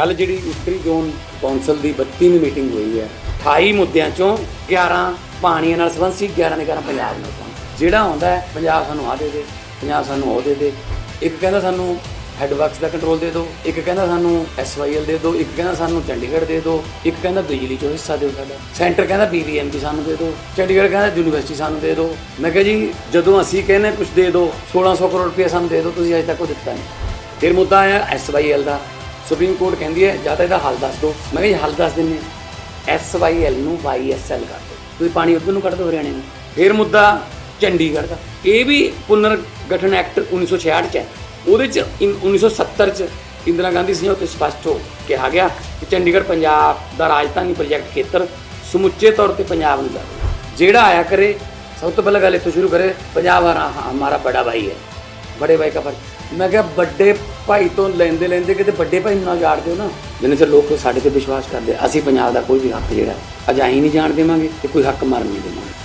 ਕੱਲ ਜਿਹੜੀ ਉੱਤਰੀ ਜ਼ੋਨ ਕੌਂਸਲ ਦੀ 32ਵੀਂ ਮੀਟਿੰਗ ਹੋਈ ਹੈ 28 ਮੁੱਦਿਆਂ ਚੋਂ 11 ਪਾਣੀਆਂ ਨਾਲ ਸੰਬੰਧ ਸੀ 11 ਦੇ 11 ਪੰਜਾਬ ਨਾਲ ਸੰਬੰਧ। ਜਿਹੜਾ ਆਉਂਦਾ ਹੈ, ਪੰਜਾਬ ਸਾਨੂੰ ਆ ਦੇ ਦੇ, ਪੰਜਾਬ ਸਾਨੂੰ ਉਹ ਦੇ ਦੇ। ਇੱਕ ਕਹਿੰਦਾ ਸਾਨੂੰ ਹੈੱਡ ਵਰਕਸ ਦਾ ਕੰਟਰੋਲ ਦੇ ਦਿਓ, ਇੱਕ ਕਹਿੰਦਾ ਸਾਨੂੰ ਐਸਵਾਈਐਲ ਦੇ ਦਿਓ, ਇੱਕ ਕਹਿੰਦਾ ਸਾਨੂੰ ਚੰਡੀਗੜ੍ਹ ਦੇ ਦਿਓ, ਇੱਕ ਕਹਿੰਦਾ ਬਿਜਲੀ ਚੋਂ ਹਿੱਸਾ ਦਿਓ ਸਾਡਾ। ਸੈਂਟਰ ਕਹਿੰਦਾ ਬੀਬੀਐਮਬੀ ਸਾਨੂੰ ਦੇ ਦਿਓ, ਚੰਡੀਗੜ੍ਹ ਕਹਿੰਦਾ ਯੂਨੀਵਰਸਿਟੀ ਸਾਨੂੰ ਦੇ ਦਿਓ। ਮੈਂ ਕਿਹਾ ਜੀ, ਜਦੋਂ ਅਸੀਂ ਕਹਿੰਦੇ ਕੁਝ ਦੇ ਦਿਓ 1600 ਕਰੋੜ ਰੁਪਏ ਸਾਨੂੰ ਦੇ ਦਿਓ, ਤੁਸੀਂ ਅਜੇ ਤੱਕ ਕੋਈ ਦਿੱਤਾ ਨਹੀਂ। ਫਿਰ ਮੁੱਦਾ ਆਇਆ ਐਸਵਾਈਐਲ ਦਾ। ਸੁਪਰੀਮ ਕੋਰਟ ਕਹਿੰਦੀ ਹੈ, ਜਾਂ ਤਾਂ ਇਹਦਾ ਹੱਲ ਦੱਸ ਦਿਓ। ਮੈਂ ਕਿਹਾ ਜੀ, ਹੱਲ ਦੱਸ ਦਿੰਨੇ ਐਸਵਾਈਐਲ ਨੂੰ ਵਾਈਐਸਐਲ ਕਰ ਦਿਓ। ਤੁਸੀਂ ਪਾਣੀ ਉਧਰ ਨੂੰ ਕੱਢ ਦਿਓ ਹਰਿਆਣੇ ਨੂੰ। ਫਿਰ ਮੁੱਦਾ ਚੰਡੀਗੜ੍ਹ ਦਾ। ਇਹ ਵੀ ਪੁਨਰ ਗਠਨ ਐਕਟ 1966 ਚ ਹੈ। ਉਹਦੇ ਚ ਇਨ- 1970 ਚ ਇੰਦਰਾ ਗਾਂਧੀ ਸੀ ਉੱਤੇ ਸਪਸ਼ਟ ਹੋ ਕਿਹਾ ਗਿਆ ਕਿ ਚੰਡੀਗੜ੍ਹ ਪੰਜਾਬ ਦਾ ਰਾਜਧਾਨੀ ਪ੍ਰੋਜੈਕਟ ਖੇਤਰ ਸਮੁੱਚੇ ਤੌਰ ਤੇ ਪੰਜਾਬ ਨੂੰ ਜਾਵੇ। ਜਿਹੜਾ ਆਇਆ ਕਰੇ, ਸਭ ਤੋਂ ਪਹਿਲਾਂ ਗੱਲ ਇੱਥੋਂ ਸ਼ੁਰੂ ਕਰੇ। ਪੰਜਾਬ ਹਮਾਰਾ ਬੜਾ ਭਾਈ ਹੈ। ਬੜੇ ਭਾਈ ਦਾ ਫਰਜ਼। ਮੈਂ ਕਿਹਾ ਵੱਡੇ ਭਾਈ ਤੋਂ ਲੈਂਦੇ ਲੈਂਦੇ ਕਿਤੇ ਵੱਡੇ ਭਾਈ ਨੂੰ ਨਾ ਜਾੜ ਦਿਓ ਨਾ। ਜਿੰਨੇ ਚਿਰ ਲੋਕ ਸਾਡੇ ਤੇ ਵਿਸ਼ਵਾਸ ਕਰਦੇ ਅਸੀਂ ਪੰਜਾਬ ਦਾ ਕੋਈ ਵੀ ਹੱਕ ਜਿਹੜਾ ਅਜਾਈ ਨਹੀਂ ਜਾਣ ਦੇਵਾਂਗੇ ਤੇ ਕੋਈ ਹੱਕ ਮਰਨ ਨਹੀਂ ਦੇਵਾਂਗੇ।